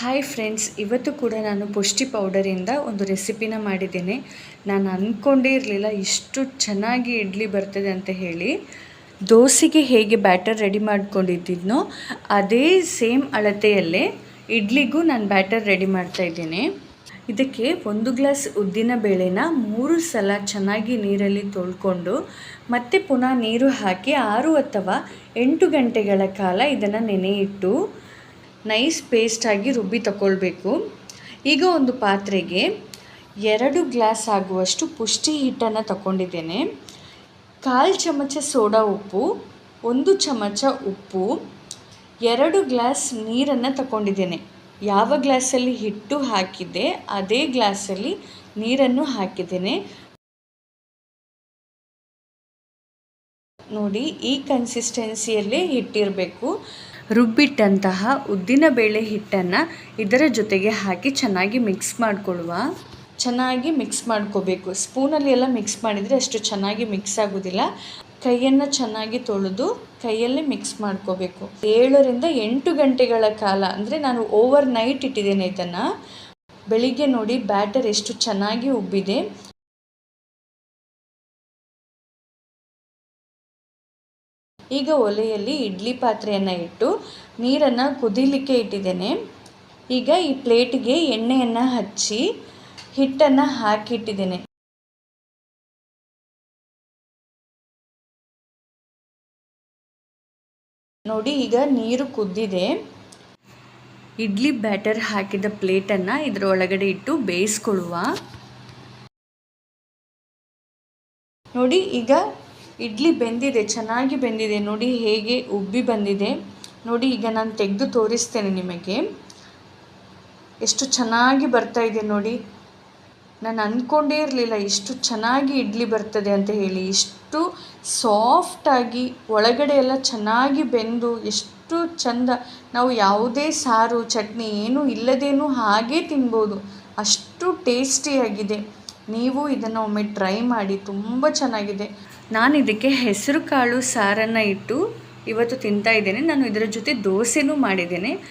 Hi friends ಇವತ್ತು ಕೂಡ ನಾನು ಪುಷ್ಟಿ ಪೌಡರಿಂದ ಒಂದು ರೆಸಿಪಿನ ಮಾಡಿದ್ದೇನೆ. ನಾನು ಅಂದ್ಕೊಂಡೇ ಇರಲಿಲ್ಲ ಇಷ್ಟು ಚೆನ್ನಾಗಿ ಇಡ್ಲಿ ಬರ್ತದೆ ಅಂತ ಹೇಳಿ. ದೋಸೆಗೆ ಹೇಗೆ ಬ್ಯಾಟರ್ ರೆಡಿ ಮಾಡ್ಕೊಂಡಿದ್ದೀನೋ ಅದೇ ಸೇಮ್ ಅಳತೆಯಲ್ಲೇ ಇಡ್ಲಿಗೂ ನಾನು ಬ್ಯಾಟರ್ ರೆಡಿ ಮಾಡ್ತಾ ಇದ್ದೇನೆ. ಇದಕ್ಕೆ ಒಂದು ಗ್ಲಾಸ್ ಉದ್ದಿನ ಬೇಳೆನ ಮೂರು ಸಲ ಚೆನ್ನಾಗಿ ನೀರಲ್ಲಿ ತೊಳ್ಕೊಂಡು ಮತ್ತೆ ಪುನಃ ನೀರು ಹಾಕಿ ಆರು ಅಥವಾ ಎಂಟು ಗಂಟೆಗಳ ಕಾಲ ಇದನ್ನು ನೆನೆ ಇಟ್ಟು ನೈಸ್ ಪೇಸ್ಟಾಗಿ ರುಬ್ಬಿ ತಗೊಳ್ಬೇಕು ಈಗ ಒಂದು ಪಾತ್ರೆಗೆ ಎರಡು ಗ್ಲಾಸ್ ಆಗುವಷ್ಟು ಪುಷ್ಟಿ ಹಿಟ್ಟನ್ನು ತಗೊಂಡಿದ್ದೇನೆ ಕಾಲು ಚಮಚ ಸೋಡಾ ಉಪ್ಪು, ಒಂದು ಚಮಚ ಉಪ್ಪು, ಎರಡು ಗ್ಲಾಸ್ ನೀರನ್ನು ತಗೊಂಡಿದ್ದೇನೆ ಯಾವ ಗ್ಲಾಸಲ್ಲಿ ಹಿಟ್ಟು ಹಾಕಿದ್ದೆ, ಅದೇ ಗ್ಲಾಸಲ್ಲಿ ನೀರನ್ನು ಹಾಕಿದ್ದೇನೆ. ನೋಡಿ, ಈ ಕನ್ಸಿಸ್ಟೆನ್ಸಿಯಲ್ಲೇ ಹಿಟ್ಟಿರಬೇಕು. ರುಬ್ಬಿಟ್ಟಂತಹ ಉದ್ದಿನಬೇಳೆ ಹಿಟ್ಟನ್ನು ಇದರ ಜೊತೆಗೆ ಹಾಕಿ ಚೆನ್ನಾಗಿ ಮಿಕ್ಸ್ ಮಾಡಿಕೊಳ್ಳುವ. ಚೆನ್ನಾಗಿ ಮಿಕ್ಸ್ ಮಾಡ್ಕೋಬೇಕು. ಸ್ಪೂನಲ್ಲಿ ಎಲ್ಲ ಮಿಕ್ಸ್ ಮಾಡಿದರೆ ಅಷ್ಟು ಚೆನ್ನಾಗಿ ಮಿಕ್ಸ್ ಆಗೋದಿಲ್ಲ. ಕೈಯನ್ನು ಚೆನ್ನಾಗಿ ತೊಳೆದು ಕೈಯಲ್ಲಿ ಮಿಕ್ಸ್ ಮಾಡ್ಕೋಬೇಕು. ಏಳರಿಂದ ಎಂಟು ಗಂಟೆಗಳ ಕಾಲ, ಅಂದರೆ ನಾನು ಓವರ್ ನೈಟ್ ಇಟ್ಟಿದ್ದೇನೆ ಇದನ್ನು. ಬೆಳಿಗ್ಗೆ ನೋಡಿ ಬ್ಯಾಟರ್ ಎಷ್ಟು ಚೆನ್ನಾಗಿ ಉಬ್ಬಿದೆ. ಈಗ ಒಲೆಯಲ್ಲಿ ಇಡ್ಲಿ ಪಾತ್ರೆಯನ್ನು ಇಟ್ಟು ನೀರನ್ನು ಕುದಿಲಿಕ್ಕೆ ಇಟ್ಟಿದ್ದೇನೆ. ಈಗ ಈ ಪ್ಲೇಟಿಗೆ ಎಣ್ಣೆಯನ್ನು ಹಚ್ಚಿ ಹಿಟ್ಟನ್ನು ಹಾಕಿಟ್ಟಿದ್ದೇನೆ. ನೋಡಿ ಈಗ ನೀರು ಕುದ್ದಿದೆ. ಇಡ್ಲಿ ಬ್ಯಾಟರ್ ಹಾಕಿದ ಪ್ಲೇಟನ್ನು ಇದರ ಒಳಗಡೆ ಇಟ್ಟು ಬೇಯಿಸ್ಕೊಳ್ಳುವ. ನೋಡಿ ಈಗ ಇಡ್ಲಿ ಬೆಂದಿದೆ, ಚೆನ್ನಾಗಿ ಬೆಂದಿದೆ. ನೋಡಿ ಹೇಗೆ ಉಬ್ಬಿ ಬಂದಿದೆ. ನೋಡಿ ಈಗ ನಾನು ತೆಗೆದು ತೋರಿಸ್ತೇನೆ ನಿಮಗೆ. ಎಷ್ಟು ಚೆನ್ನಾಗಿ ಬರ್ತಾ ಇದೆ ನೋಡಿ. ನಾನು ಅಂದ್ಕೊಂಡೇ ಇರಲಿಲ್ಲ ಇಷ್ಟು ಚೆನ್ನಾಗಿ ಇಡ್ಲಿ ಬರ್ತದೆ ಅಂತ ಹೇಳಿ. ಇಷ್ಟು ಸಾಫ್ಟಾಗಿ ಒಳಗಡೆ ಎಲ್ಲ ಚೆನ್ನಾಗಿ ಬೆಂದು, ಎಷ್ಟು ಚಂದ. ನಾವು ಯಾವುದೇ ಸಾರು, ಚಟ್ನಿ ಏನೂ ಇಲ್ಲದೇನೂ ಹಾಗೇ ತಿನ್ಬೋದು. ಅಷ್ಟು ಟೇಸ್ಟಿಯಾಗಿದೆ ನೀವು ಇದನ್ನು ಒಮ್ಮೆ ಟ್ರೈ ಮಾಡಿ ತುಂಬ ಚೆನ್ನಾಗಿದೆ. ನಾನು ಇದಕ್ಕೆ ಹೆಸರು ಕಾಳು ಸಾರನ್ನು ಇಟ್ಟು ಇವತ್ತು ತಿಂತಾ ಇದ್ದೇನೆ. ನಾನು ಇದರ ಜೊತೆ ದೋಸೆನೂ ಮಾಡಿದ್ದೇನೆ.